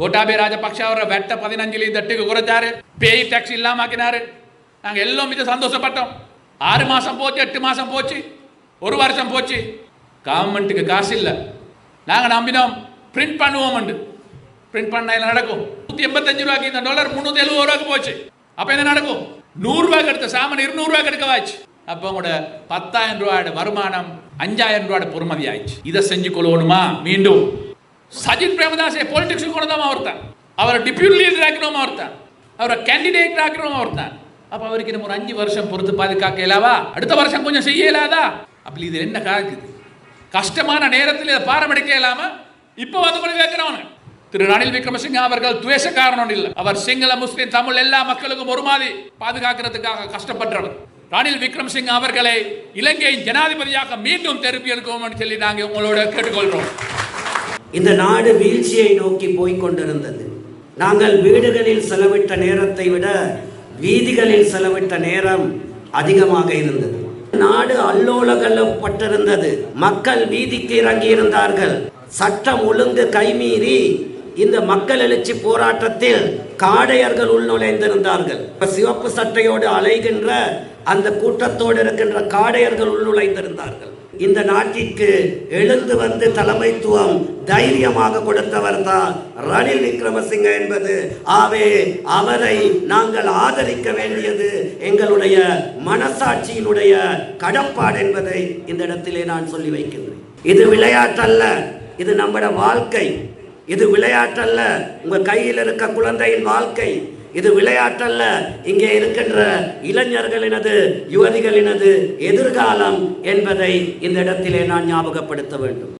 கோட்டாபே ராஜபக்ஷ அவரை வெட்ட பதினஞ்சுலையும் தட்டுக்கு குறைச்சாரு பேய் டாக்ஸ் இல்லாம ஆக்கினாரு நாங்கள் எல்லாம் மிக சந்தோஷப்பட்டோம். ஆறு மாசம் போச்சு எட்டு மாசம் போச்சு ஒரு வருஷம் போச்சு. கவர்மெண்ட்டுக்கு காசு இல்லை. நாங்கள் நம்பினோம் பிரிண்ட் பண்ணுவோம் பிரிண்ட் பண்ண நடக்கும்? நூற்றி எண்பத்தஞ்சு ரூபாய்க்கு இந்த டாலர் முந்நூற்றி எழுபது ரூபாய்க்கு போச்சு. அப்போ என்ன நடக்கும்? நூறுரூவாய்க்கு எடுத்த சாமான் இருநூறு ரூபாய்க்கு எடுக்க வாச்சு அப்ப உங்களோட பத்தாயிரம் ரூபாயோட வருமானம் அஞ்சாயிரம் ரூபாயோட பொறுமதி ஆயிடுச்சு இதை செஞ்சு கொள்ளணுமா? மீண்டும். சஜித் பிரேமதாசை பொலிட்டிக்ஸ் கொண்டு தான் ஒருத்தன் அவரை டிப்யூட்டி லீடர் ஆக்கணும் ஒருத்தன் அவரை கேண்டிடேட் ஆக்கணும் ஒருத்தன் அப்ப அவருக்கு நம்ம ஒரு அஞ்சு வருஷம் பொறுத்து பாதுகாக்க இயலாவா அடுத்த வருஷம் கொஞ்சம் செய்ய இயலாதா? அப்படி இது என்ன காக்குது? கஷ்டமான நேரத்தில் இதை பாரமெடுக்க இயலாம? இப்போ வந்து கொண்டு கேட்கிறவனு திரு ரணில் விக்ரமசிங்க அவர்கள் துவேஷ காரணம் இல்லை. அவர் சிங்கள முஸ்லீம் தமிழ் எல்லா மக்களுக்கும் ஒரு மாதிரி பாதுகாக்கிறதுக்காக கஷ்டப்பட்டவர். ரணில் விக்ரமசிங்க அவர்களை இலங்கையின் ஜனாதிபதியாக மீண்டும் திருப்பி எடுக்கவும் சொல்லி நாங்கள் உங்களோட கேட்டுக்கொள்கிறோம் இந்த நாடு வீழ்ச்சியை நோக்கி போய்கொண்டிருந்தது நாங்கள் வீடுகளில் செலவிட்ட நேரத்தை விட வீதிகளில் செலவிட்ட நேரம் அதிகமாக இருந்தது. நாடு அல்லோலகல்லப்பட்டிருந்தது மக்கள் வீதிக்கு இறங்கி இருந்தார்கள் சட்டம் ஒழுங்கு கைமீறி இந்த மக்கள் எழுச்சி போராட்டத்தில் காடையர்கள் உள்நுழைந்திருந்தார்கள். இப்ப சிவப்பு சட்டையோடு அலைகின்ற அந்த கூட்டத்தோடு இருக்கின்ற காடையர்கள் உள்நுழைந்திருந்தார்கள். இந்த நாட்டிற்கு எழுந்து வந்து தலைமைத்துவம் தைரியமாக கொடுத்தவர் தான் ரணில் விக்ரமசிங்க என்பது. ஆவே அவரை நாங்கள் ஆதரிக்க வேண்டியது எங்களுடைய மனசாட்சியினுடைய கடப்பாடு என்பதை இந்த இடத்திலே நான் சொல்லி வைக்கின்றேன். இது விளையாட்டல்ல இது நம்முடைய வாழ்க்கை. இது விளையாட்டல்ல. உங்க கையில் இருக்க குழந்தையின் வாழ்க்கை. இது விளையாட்டல்ல. இங்கே இருக்கின்ற இளைஞர்களினது யுவதிகளினது எதிர்காலம் என்பதை இந்த இடத்திலே நான் ஞாபகப்படுத்த வேண்டும்.